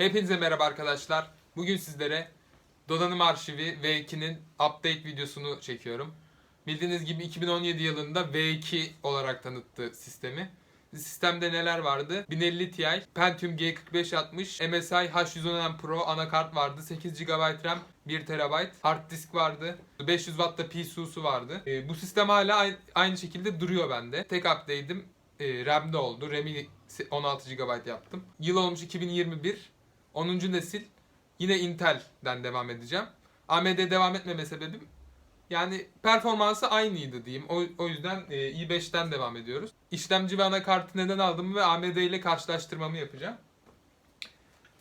Hepinize merhaba arkadaşlar. Bugün sizlere donanım arşivi V2'nin update videosunu çekiyorum. Bildiğiniz gibi 2017 yılında V2 olarak tanıttı sistemi. Sistemde neler vardı? 1050 Ti, Pentium G4560, MSI H110M Pro anakart vardı. 8 GB RAM, 1 TB hard disk vardı. 500 Watt da PSU'su vardı. Ee, bu sistem hala ay- aynı şekilde duruyor bende. Tek update'im e, RAM'de oldu. RAM'i 16 GB yaptım. Yıl olmuş 2021. 10. nesil. Yine Intel'den devam edeceğim. AMD devam etmeme sebebim yani performansı aynıydı diyeyim. O, o yüzden e, i5'ten devam ediyoruz. İşlemci ve anakartı neden aldım ve AMD ile karşılaştırmamı yapacağım.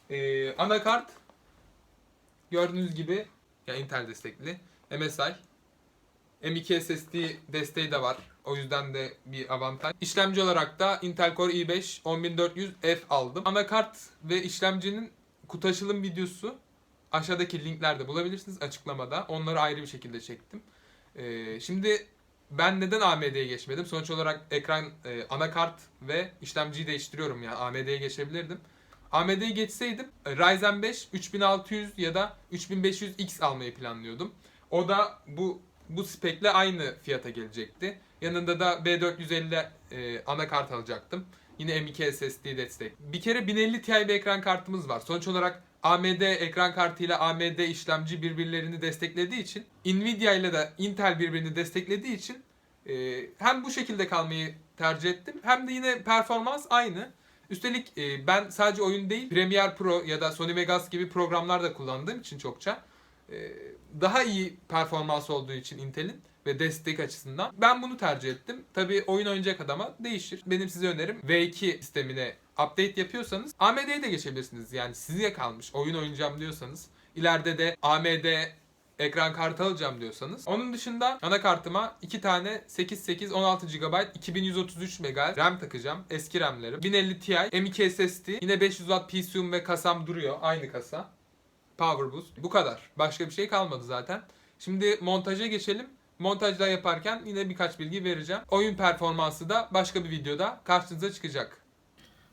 E, anakart gördüğünüz gibi ya Intel destekli. MSI. M2 SSD desteği de var. O yüzden de bir avantaj. İşlemci olarak da Intel Core i5 10400F aldım. Anakart ve işlemcinin kutu açılım videosu aşağıdaki linklerde bulabilirsiniz açıklamada. Onları ayrı bir şekilde çektim. Ee, şimdi ben neden AMD'ye geçmedim? Sonuç olarak ekran, e, anakart ve işlemciyi değiştiriyorum ya. AMD'ye geçebilirdim. AMD'ye geçseydim e, Ryzen 5 3600 ya da 3500X almayı planlıyordum. O da bu bu spekle aynı fiyata gelecekti. Yanında da B450 e, anakart alacaktım. Yine M2 SSD destek. Bir kere 1050 Ti bir ekran kartımız var. Sonuç olarak AMD ekran kartı ile AMD işlemci birbirlerini desteklediği için Nvidia ile de Intel birbirini desteklediği için e, hem bu şekilde kalmayı tercih ettim hem de yine performans aynı. Üstelik e, ben sadece oyun değil Premiere Pro ya da Sony Vegas gibi programlar da kullandığım için çokça e, daha iyi performans olduğu için Intel'in ve destek açısından ben bunu tercih ettim. Tabii oyun oynayacak adama değişir. Benim size önerim V2 sistemine update yapıyorsanız AMD'ye de geçebilirsiniz. Yani size kalmış oyun oynayacağım diyorsanız ileride de AMD ekran kartı alacağım diyorsanız. Onun dışında anakartıma 2 tane 8 16 GB 2133 MB RAM takacağım. Eski RAM'lerim. 1050 Ti, M2 SSD, yine 500 Watt PSU'm ve kasam duruyor. Aynı kasa. Power Boost. Bu kadar. Başka bir şey kalmadı zaten. Şimdi montaja geçelim. Montajda yaparken yine birkaç bilgi vereceğim. Oyun performansı da başka bir videoda karşınıza çıkacak.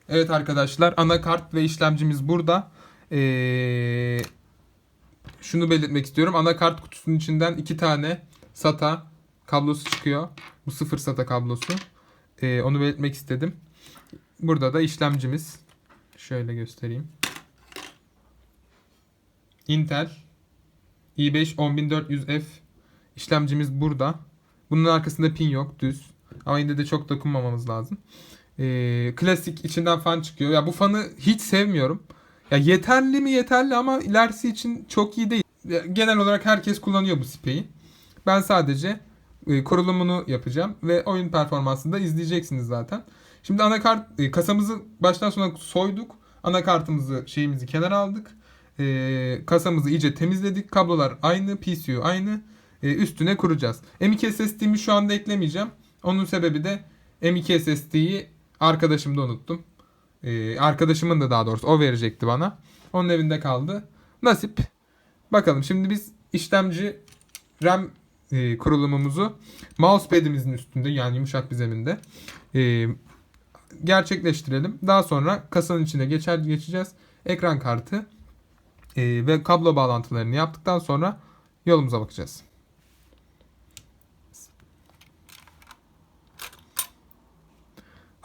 Evet arkadaşlar anakart ve işlemcimiz burada. Ee, şunu belirtmek istiyorum. Anakart kutusunun içinden iki tane SATA kablosu çıkıyor. Bu sıfır SATA kablosu. Ee, onu belirtmek istedim. Burada da işlemcimiz. Şöyle göstereyim. Intel i5 10400F işlemcimiz burada. Bunun arkasında pin yok düz. Ama yine de çok dokunmamamız lazım. Ee, klasik içinden fan çıkıyor. Ya bu fanı hiç sevmiyorum. Ya yeterli mi yeterli ama ilerisi için çok iyi değil. Genel olarak herkes kullanıyor bu sipeyi. Ben sadece e, kurulumunu yapacağım ve oyun performansını da izleyeceksiniz zaten. Şimdi anakart e, kasamızı baştan sona soyduk. Anakartımızı şeyimizi kenara aldık. E, kasamızı iyice temizledik. Kablolar aynı, PCU aynı. E, üstüne kuracağız. M2 SSD'mi şu anda eklemeyeceğim. Onun sebebi de M2 SSD'yi arkadaşımda unuttum. E, arkadaşımın da daha doğrusu o verecekti bana. Onun evinde kaldı. Nasip. Bakalım şimdi biz işlemci RAM e, kurulumumuzu mousepad'imizin üstünde yani yumuşak bir zeminde e, gerçekleştirelim. Daha sonra kasanın içine geçer geçeceğiz. Ekran kartı ve kablo bağlantılarını yaptıktan sonra yolumuza bakacağız.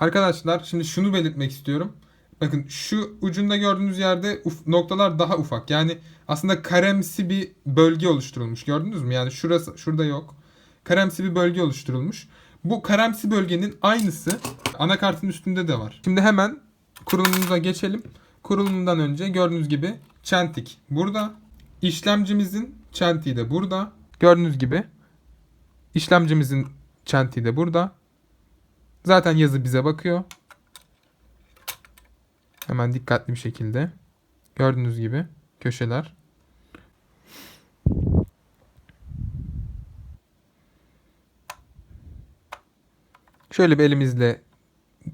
Arkadaşlar şimdi şunu belirtmek istiyorum. Bakın şu ucunda gördüğünüz yerde uf- noktalar daha ufak. Yani aslında karemsi bir bölge oluşturulmuş. Gördünüz mü? Yani şurası şurada yok. Karemsi bir bölge oluşturulmuş. Bu karemsi bölgenin aynısı anakartın üstünde de var. Şimdi hemen kurulumumuza geçelim. Kurulumundan önce gördüğünüz gibi çentik burada. İşlemcimizin çentiği de burada. Gördüğünüz gibi işlemcimizin çentiği de burada. Zaten yazı bize bakıyor. Hemen dikkatli bir şekilde. Gördüğünüz gibi köşeler. Şöyle bir elimizle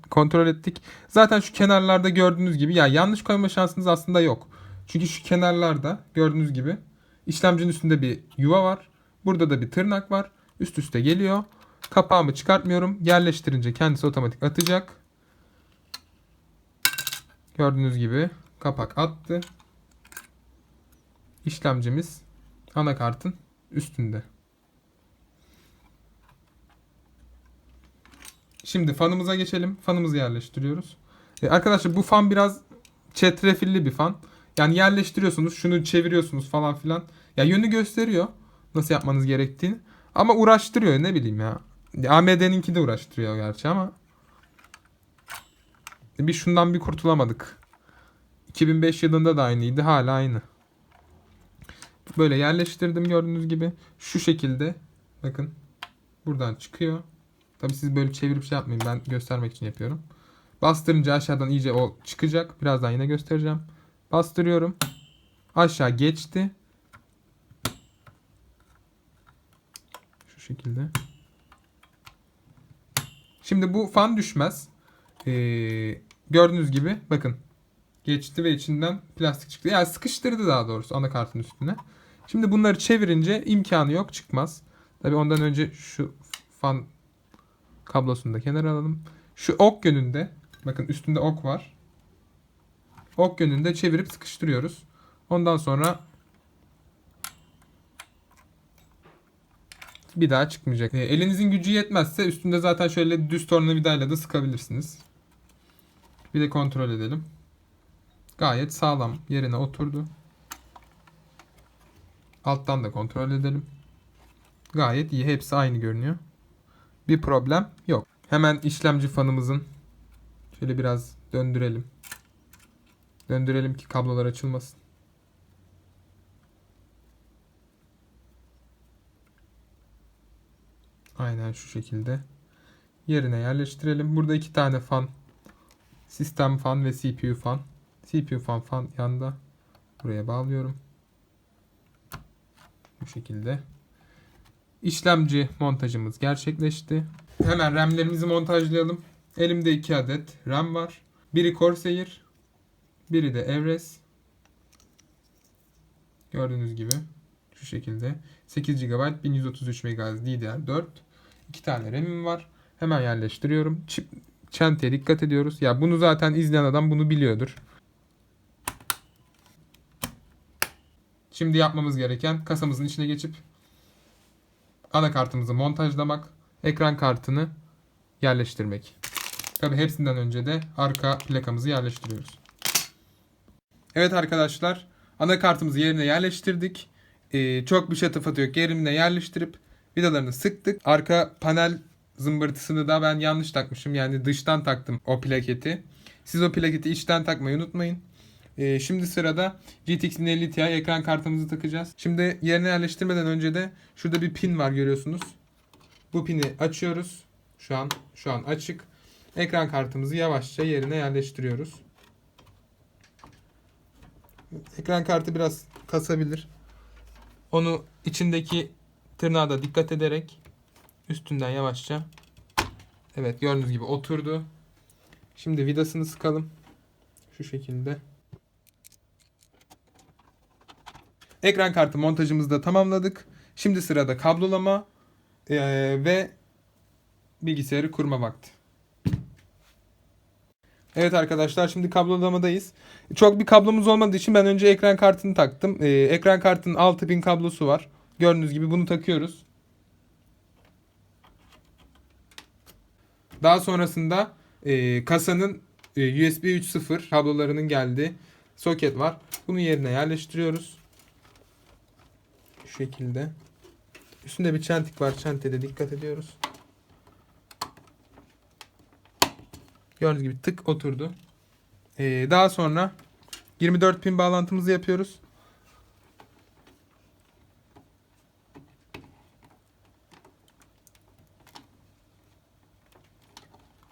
kontrol ettik. Zaten şu kenarlarda gördüğünüz gibi ya yanlış koyma şansınız aslında yok. Çünkü şu kenarlarda gördüğünüz gibi işlemcinin üstünde bir yuva var. Burada da bir tırnak var. Üst üste geliyor. Kapağımı çıkartmıyorum. Yerleştirince kendisi otomatik atacak. Gördüğünüz gibi kapak attı. İşlemcimiz anakartın üstünde. Şimdi fanımıza geçelim. Fanımızı yerleştiriyoruz. E, arkadaşlar bu fan biraz çetrefilli bir fan. Yani yerleştiriyorsunuz, şunu çeviriyorsunuz falan filan. Ya yönü gösteriyor nasıl yapmanız gerektiğini. Ama uğraştırıyor ne bileyim ya. AMD'ninki de uğraştırıyor gerçi ama. Bir şundan bir kurtulamadık. 2005 yılında da aynıydı. Hala aynı. Böyle yerleştirdim gördüğünüz gibi. Şu şekilde. Bakın. Buradan çıkıyor. Tabi siz böyle çevirip şey yapmayın. Ben göstermek için yapıyorum. Bastırınca aşağıdan iyice o çıkacak. Birazdan yine göstereceğim. Bastırıyorum. Aşağı geçti. Şu şekilde. Şimdi bu fan düşmez. Ee, gördüğünüz gibi bakın. Geçti ve içinden plastik çıktı. Yani sıkıştırdı daha doğrusu anakartın üstüne. Şimdi bunları çevirince imkanı yok çıkmaz. Tabi ondan önce şu fan kablosunu da kenara alalım. Şu ok yönünde bakın üstünde ok var. Ok yönünde çevirip sıkıştırıyoruz. Ondan sonra bir daha çıkmayacak. E, elinizin gücü yetmezse üstünde zaten şöyle düz tornavidayla da sıkabilirsiniz. Bir de kontrol edelim. Gayet sağlam yerine oturdu. Alttan da kontrol edelim. Gayet iyi. Hepsi aynı görünüyor. Bir problem yok. Hemen işlemci fanımızın şöyle biraz döndürelim. Döndürelim ki kablolar açılmasın. Aynen şu şekilde. Yerine yerleştirelim. Burada iki tane fan. Sistem fan ve CPU fan. CPU fan fan yanda. Buraya bağlıyorum. Bu şekilde. İşlemci montajımız gerçekleşti. Hemen RAM'lerimizi montajlayalım. Elimde 2 adet RAM var. Biri Corsair, biri de Evres. Gördüğünüz gibi şu şekilde 8 GB 1133 MHz DDR4. 2 tane RAM'im var. Hemen yerleştiriyorum. Çip çenteye dikkat ediyoruz. Ya bunu zaten izleyen adam bunu biliyordur. Şimdi yapmamız gereken kasamızın içine geçip anakartımızı montajlamak, ekran kartını yerleştirmek. Tabi hepsinden önce de arka plakamızı yerleştiriyoruz. Evet arkadaşlar anakartımızı yerine yerleştirdik. Ee, çok bir şatafatı yok. Yerine yerleştirip vidalarını sıktık. Arka panel zımbırtısını da ben yanlış takmışım. Yani dıştan taktım o plaketi. Siz o plaketi içten takmayı unutmayın. Ee, şimdi sırada GTX 1050 Ti ekran kartımızı takacağız. Şimdi yerine yerleştirmeden önce de şurada bir pin var görüyorsunuz. Bu pini açıyoruz. Şu an şu an açık. Ekran kartımızı yavaşça yerine yerleştiriyoruz. Ekran kartı biraz kasabilir. Onu içindeki tırnağa da dikkat ederek üstünden yavaşça Evet gördüğünüz gibi oturdu. Şimdi vidasını sıkalım. Şu şekilde. Ekran kartı montajımızı da tamamladık. Şimdi sırada kablolama eee, ve bilgisayarı kurma vakti. Evet arkadaşlar şimdi kablolamadayız. Çok bir kablomuz olmadığı için ben önce ekran kartını taktım. Ee, ekran kartının 6000 kablosu var. Gördüğünüz gibi bunu takıyoruz. Daha sonrasında e, kasanın e, USB 3.0 kablolarının geldiği soket var. Bunu yerine yerleştiriyoruz. Şu şekilde. Üstünde bir çentik var. Çentede dikkat ediyoruz. Gördüğünüz gibi tık oturdu. Ee, daha sonra 24 pin bağlantımızı yapıyoruz.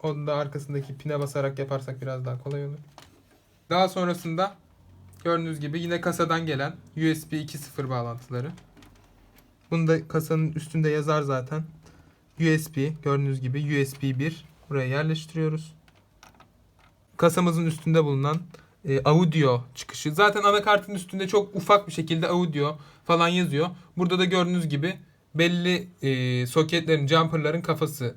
Onu da arkasındaki pine basarak yaparsak biraz daha kolay olur. Daha sonrasında gördüğünüz gibi yine kasadan gelen USB 2.0 bağlantıları. Bunu da kasanın üstünde yazar zaten. USB gördüğünüz gibi USB 1 buraya yerleştiriyoruz kasamızın üstünde bulunan e, audio çıkışı. Zaten anakartın üstünde çok ufak bir şekilde audio falan yazıyor. Burada da gördüğünüz gibi belli e, soketlerin, jumperların kafası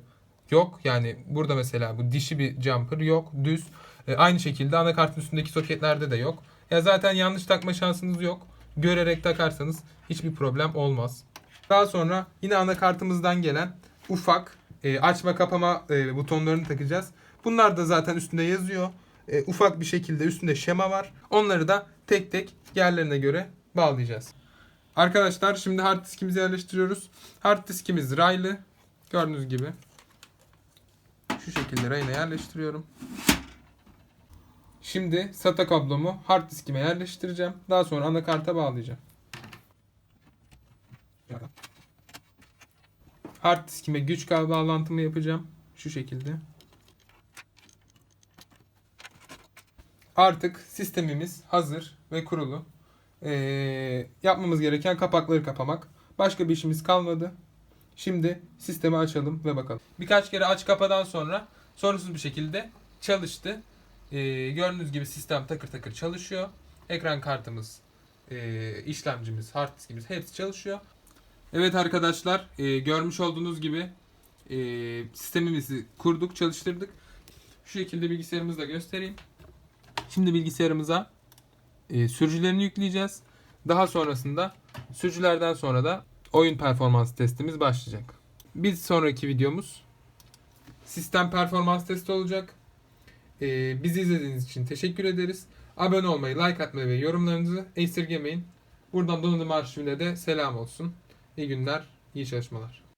yok. Yani burada mesela bu dişi bir jumper yok. Düz. E, aynı şekilde anakartın üstündeki soketlerde de yok. Ya zaten yanlış takma şansınız yok. Görerek takarsanız hiçbir problem olmaz. Daha sonra yine anakartımızdan gelen ufak e, açma kapama e, butonlarını takacağız. Bunlar da zaten üstünde yazıyor. E, ufak bir şekilde üstünde şema var. Onları da tek tek yerlerine göre bağlayacağız. Arkadaşlar şimdi hard diskimizi yerleştiriyoruz. Hard diskimiz raylı. Gördüğünüz gibi. Şu şekilde rayına yerleştiriyorum. Şimdi SATA kablomu hard diskime yerleştireceğim. Daha sonra anakarta bağlayacağım. Hard diskime güç kablo bağlantımı yapacağım. Şu şekilde. Artık sistemimiz hazır ve kurulu. Ee, yapmamız gereken kapakları kapamak. Başka bir işimiz kalmadı. Şimdi sistemi açalım ve bakalım. Birkaç kere aç kapadan sonra sorunsuz bir şekilde çalıştı. Ee, gördüğünüz gibi sistem takır takır çalışıyor. Ekran kartımız, e, işlemcimiz, hard diskimiz hepsi çalışıyor. Evet arkadaşlar e, görmüş olduğunuz gibi e, sistemimizi kurduk, çalıştırdık. Şu şekilde bilgisayarımızı da göstereyim. Şimdi bilgisayarımıza e, sürücülerini yükleyeceğiz. Daha sonrasında sürücülerden sonra da oyun performans testimiz başlayacak. Bir sonraki videomuz sistem performans testi olacak. E, bizi izlediğiniz için teşekkür ederiz. Abone olmayı, like atmayı ve yorumlarınızı esirgemeyin. Buradan donanım arşivine de selam olsun. İyi günler, iyi çalışmalar.